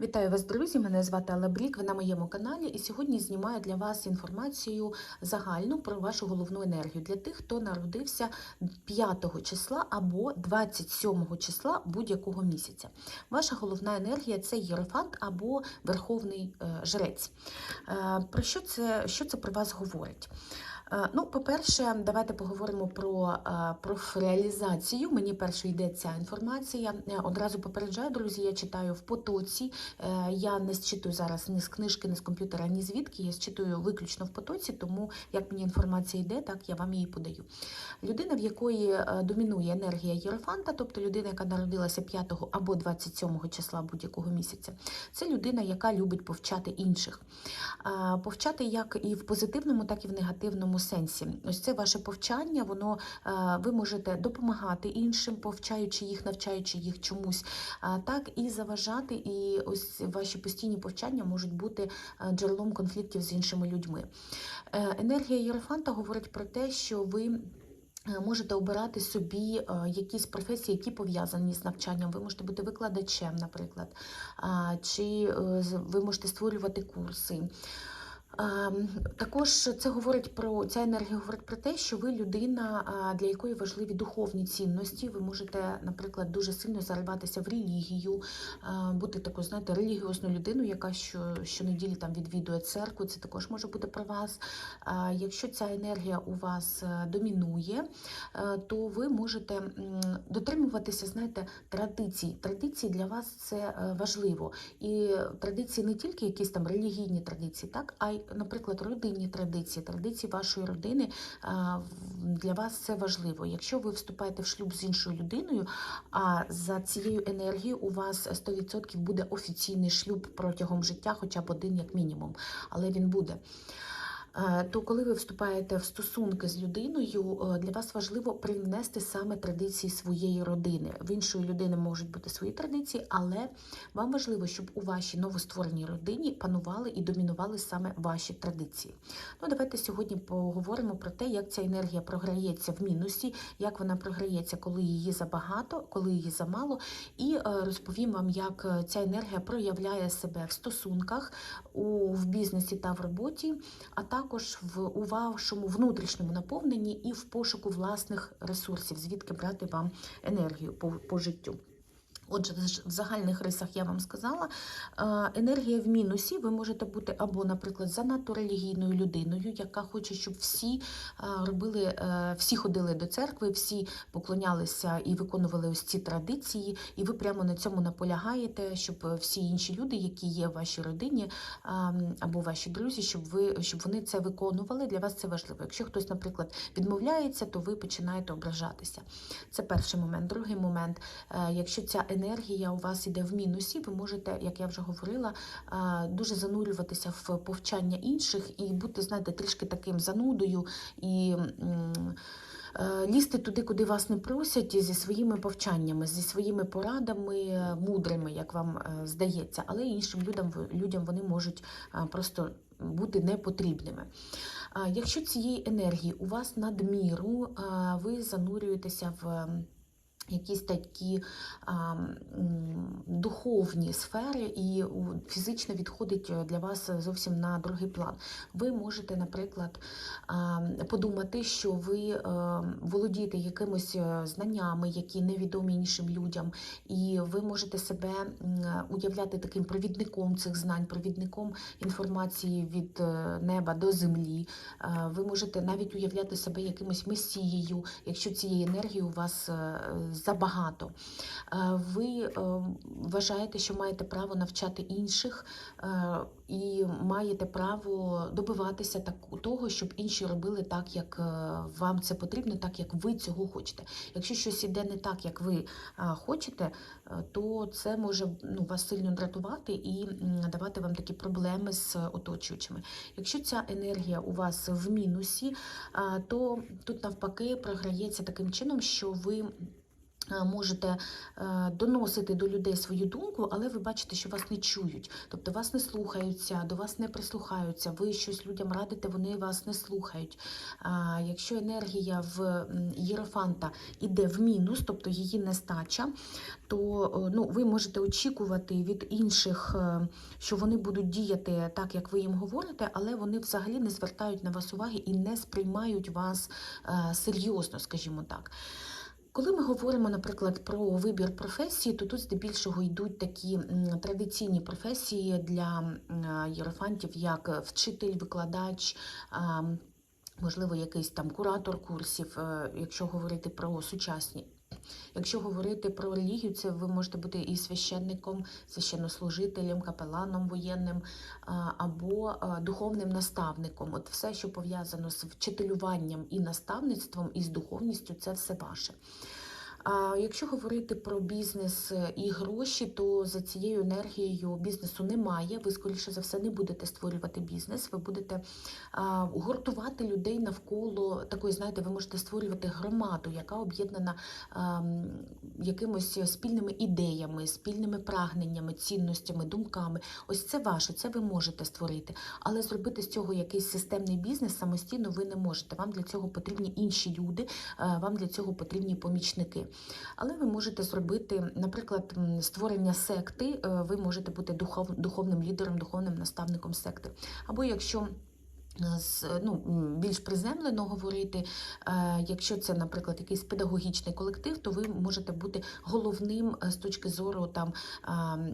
Вітаю вас, друзі! Мене звати Алла Брік, ви на моєму каналі, і сьогодні знімаю для вас інформацію загальну про вашу головну енергію для тих, хто народився 5 числа або 27 числа будь-якого місяця. Ваша головна енергія це єрофант або верховний е, жрець. Е, Про що це, що це про вас говорить? Е, Ну, по-перше, давайте поговоримо про е, профреалізацію. Мені перше йде ця інформація. Е, Одразу попереджаю, друзі, я читаю в потоці. Я не зчитую зараз ні з книжки, ні з комп'ютера, ні звідки. Я зчитую виключно в потоці, тому як мені інформація йде, так я вам її подаю. Людина, в якої домінує енергія Єрофанта, тобто людина, яка народилася 5 або 27 числа будь-якого місяця, це людина, яка любить повчати інших. Повчати як і в позитивному, так і в негативному сенсі. Ось це ваше повчання, воно е, ви можете допомагати іншим, повчаючи їх, навчаючи їх чомусь, так і заважати. І ось ваші постійні повчання можуть бути е, джерелом конфліктів з іншими людьми. Е, Енергія Єрофанта говорить про те, що ви. Можете обирати собі якісь професії, які пов'язані з навчанням. Ви можете бути викладачем, наприклад, чи ви можете створювати курси. Ем, Також це говорить про ця енергія говорить про те, що ви людина, для якої важливі духовні цінності. Ви можете, наприклад, дуже сильно зариватися в релігію, бути такою, знаєте, релігіозною людиною, яка що, щонеділі там відвідує церкву. Це також може бути про вас. Якщо ця енергія у вас е, домінує, е, то ви можете дотримуватися, знаєте, традицій. Традиції для вас це е, важливо. І традиції не тільки якісь там релігійні традиції, так, а й, наприклад, родинні традиції, традиції вашої родини для вас це важливо. Якщо ви вступаєте в шлюб з іншою людиною, а за цією енергією у вас 100% буде офіційний шлюб протягом життя, хоча б один як мінімум, але він буде. Е, То коли ви вступаєте в стосунки з людиною, е, для вас важливо привнести саме традиції своєї родини. В іншої людини можуть бути свої традиції, але вам важливо, щоб у вашій новоствореній родині панували і домінували саме ваші традиції. Ну, давайте сьогодні поговоримо про те, як ця енергія програється в мінусі, як вона програється, коли її забагато, коли її замало, і е, розповім вам, як ця енергія проявляє себе в стосунках, у, в бізнесі та в роботі, а також в у вашому внутрішньому наповненні і в пошуку власних ресурсів, звідки брати вам енергію по, по життю. Отже, в загальних рисах я вам сказала, енергія в мінусі. Ви можете бути або, наприклад, занадто релігійною людиною, яка хоче, щоб всі робили, е, всі ходили до церкви, всі поклонялися і виконували ось ці традиції, і ви прямо на цьому наполягаєте, щоб всі інші люди, які є в вашій родині або ваші друзі, щоб ви щоб вони це виконували. Для вас це важливо. Якщо хтось, наприклад, відмовляється, то ви починаєте ображатися. Це перший момент. Другий момент, е, якщо ця енергія у вас іде в мінусі, ви можете, як я вже говорила, дуже занурюватися в повчання інших і бути, знаєте, трішки таким занудою і. е, Лізти туди, куди вас не просять, зі своїми повчаннями, зі своїми порадами е, мудрими, як вам е, здається, але іншим людям, людям вони можуть просто бути непотрібними. Якщо цієї енергії у вас надміру, ви занурюєтеся в якісь такі а, духовні сфери, і фізично відходить е, для вас зовсім на другий план. Ви можете, наприклад, а, подумати, що ви е, володієте якимись е, знаннями, які невідомі іншим людям, і ви можете себе уявляти таким провідником цих знань, провідником інформації від неба до землі. Е, Ви можете навіть уявляти себе якимось месією, якщо цієї енергії у вас забагато. Е, Ви е, вважаєте, що маєте право навчати інших е, і маєте право добиватися того, щоб інші робили так, як вам це потрібно, так як ви цього хочете. Якщо щось іде не так, як ви хочете, то це може ну, вас сильно дратувати і давати вам такі проблеми з оточуючими. Якщо ця енергія у вас в мінусі, то тут навпаки програється таким чином, що ви можете е, доносити до людей свою думку, але ви бачите, що вас не чують, тобто вас не слухаються, до вас не прислухаються, ви щось людям радите, вони вас не слухають. Якщо енергія в Єрофанта іде в мінус, тобто її нестача, то е, ну, ви можете очікувати від інших, е, що вони будуть діяти так, як ви їм говорите, але вони взагалі не звертають на вас уваги і не сприймають вас е, серйозно, скажімо так. Коли ми говоримо, наприклад, про вибір професії, то тут здебільшого йдуть такі традиційні професії для е, єрофантів, як вчитель, викладач. Можливо, якийсь там куратор курсів, е, якщо говорити про сучасні. Якщо говорити про релігію, це ви можете бути і священником, священнослужителем, капеланом воєнним або духовним наставником. От все, що пов'язано з вчителюванням і наставництвом, і з духовністю, це все ваше. А якщо говорити про бізнес і гроші, то за цією енергією бізнесу немає. Ви, скоріше за все, не будете створювати бізнес. Ви будете гуртувати людей навколо такої, знаєте, ви можете створювати громаду, яка об'єднана а, якимось спільними ідеями, спільними прагненнями, цінностями, думками. Ось це ваше, це ви можете створити. Але зробити з цього якийсь системний бізнес самостійно ви не можете. Вам для цього потрібні інші люди, е, вам для цього потрібні помічники. Але ви можете зробити, наприклад, створення секти, е, ви можете бути духов, духовним лідером, духовним наставником секти. Або якщо з ну, більш приземлено говорити, е, якщо це, наприклад, якийсь педагогічний колектив, то ви можете бути головним е, з точки зору там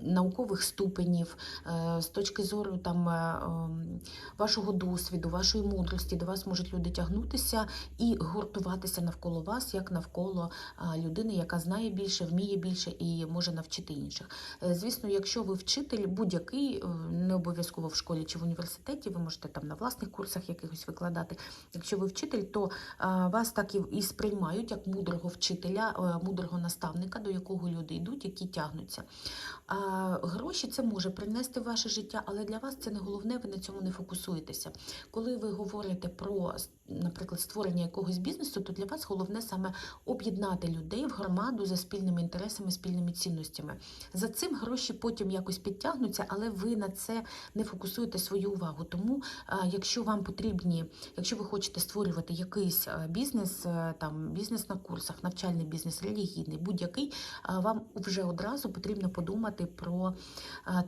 наукових ступенів, е, з точки зору там е, ем, вашого досвіду, вашої мудрості, до вас можуть люди тягнутися і гуртуватися навколо вас, як навколо людини, яка знає більше, вміє більше і може навчити інших. Е, Звісно, якщо ви вчитель будь-який, е, не обов'язково в школі чи в університеті, ви можете там на власних курсах якихось викладати. Якщо ви вчитель, то вас так і, сприймають як мудрого вчителя, е, мудрого наставника, до якого люди йдуть, які тягнуться. Гроші це може принести в ваше життя, але для вас це не головне, ви на цьому не фокусуєтеся. Коли ви говорите про, наприклад, створення якогось бізнесу, то для вас головне саме об'єднати людей в громаду за спільними інтересами, спільними цінностями. За цим гроші потім якось підтягнуться, але ви на це не фокусуєте свою увагу. Тому, а, вам потрібні, якщо ви хочете створювати якийсь бізнес, там бізнес на курсах, навчальний бізнес, релігійний, будь-який, вам вже одразу потрібно подумати про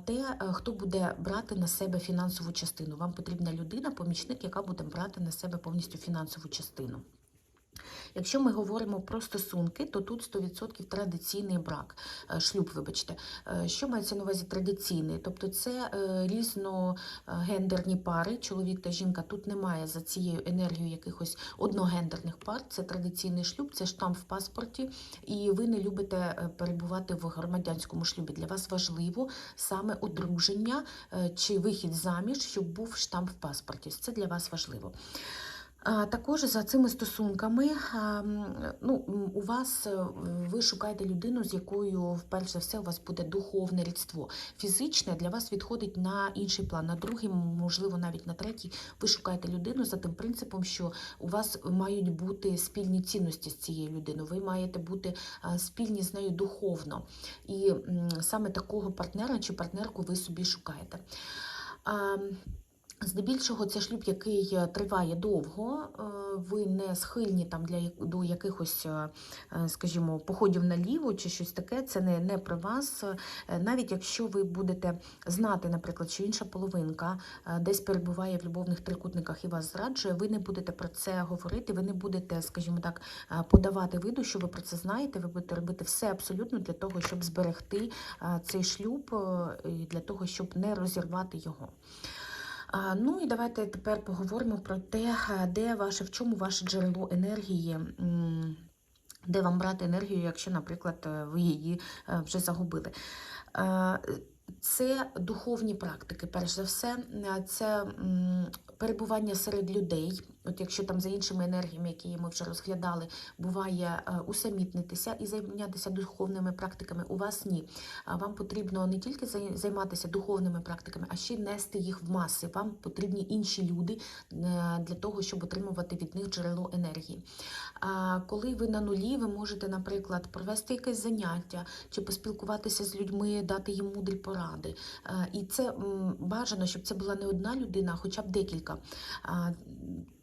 те, хто буде брати на себе фінансову частину. Вам потрібна людина, помічник, яка буде брати на себе повністю фінансову частину. Якщо ми говоримо про стосунки, то тут 100% традиційний брак, е, шлюб, вибачте. Е, Що мається на увазі традиційний? Тобто це е, різногендерні пари, чоловік та жінка. Тут немає за цією енергією якихось одногендерних пар. Це традиційний шлюб, це штамп в паспорті, і ви не любите перебувати в громадянському шлюбі. Для вас важливо саме одруження чи вихід заміж, щоб був штамп в паспорті. Це для вас важливо. Також за цими стосунками ну, у вас е, ви шукаєте людину, з якою вперше за все у вас буде духовне рідство. Фізичне для вас відходить на інший план, на другий, можливо, навіть на третій. Ви шукаєте людину за тим принципом, що у вас мають бути спільні цінності з цією людиною. Ви маєте бути спільні з нею духовно. І саме такого партнера чи партнерку ви собі шукаєте. Здебільшого це шлюб, який е, триває довго. е, Ви не схильні там для до якихось, е, скажімо, походів наліво чи щось таке. Це не, не про вас. Навіть якщо ви будете знати, наприклад, що інша половинка десь перебуває в любовних трикутниках і вас зраджує, ви не будете про це говорити. Ви не будете, скажімо так, подавати виду, що ви про це знаєте. Ви будете робити все абсолютно для того, щоб зберегти цей шлюб для того, щоб не розірвати його. Ну і давайте тепер поговоримо про те, е, де ваше, в чому ваше джерело енергії. Де вам брати енергію, якщо, наприклад, е, ви її е, вже загубили. Це духовні практики, перш за все, це перебування серед людей, От якщо там за іншими енергіями, які ми вже розглядали, буває е, усамітнитися і зайнятися духовними практиками, у вас ні. Вам потрібно не тільки займатися духовними практиками, а ще й нести їх в маси. Вам потрібні інші люди е, для того, щоб отримувати від них джерело енергії. Коли ви на нулі, ви можете, наприклад, провести якесь заняття чи поспілкуватися з людьми, дати їм мудрі поради. Е, І це бажано, щоб це була не одна людина, а хоча б декілька.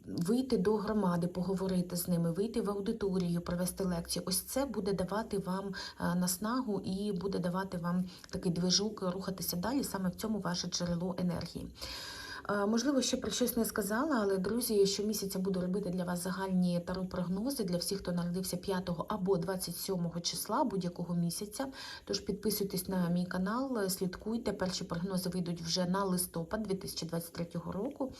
Вийти до громади, поговорити з ними, вийти в аудиторію, провести лекцію. Ось це буде давати вам е, наснагу і буде давати вам такий движук рухатися далі. Саме в цьому ваше джерело енергії. Можливо, ще про щось не сказала, але друзі, щомісяця буду робити для вас загальні таро-прогнози для всіх, хто народився 5 або 27 числа будь-якого місяця. Тож підписуйтесь на мій канал, слідкуйте. Перші прогнози вийдуть вже на листопад 2023 року.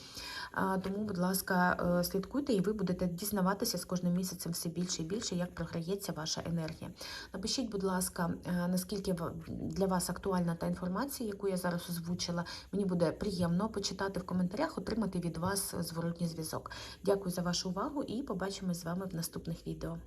Тому, будь ласка, е, слідкуйте, і ви будете дізнаватися з кожним місяцем все більше і більше, як програється ваша енергія. Напишіть, будь ласка, е, наскільки для вас актуальна та інформація, яку я зараз озвучила. Мені буде приємно почитати в коментарях, отримати від вас зворотній зв'язок. Дякую за вашу увагу і побачимось з вами в наступних відео.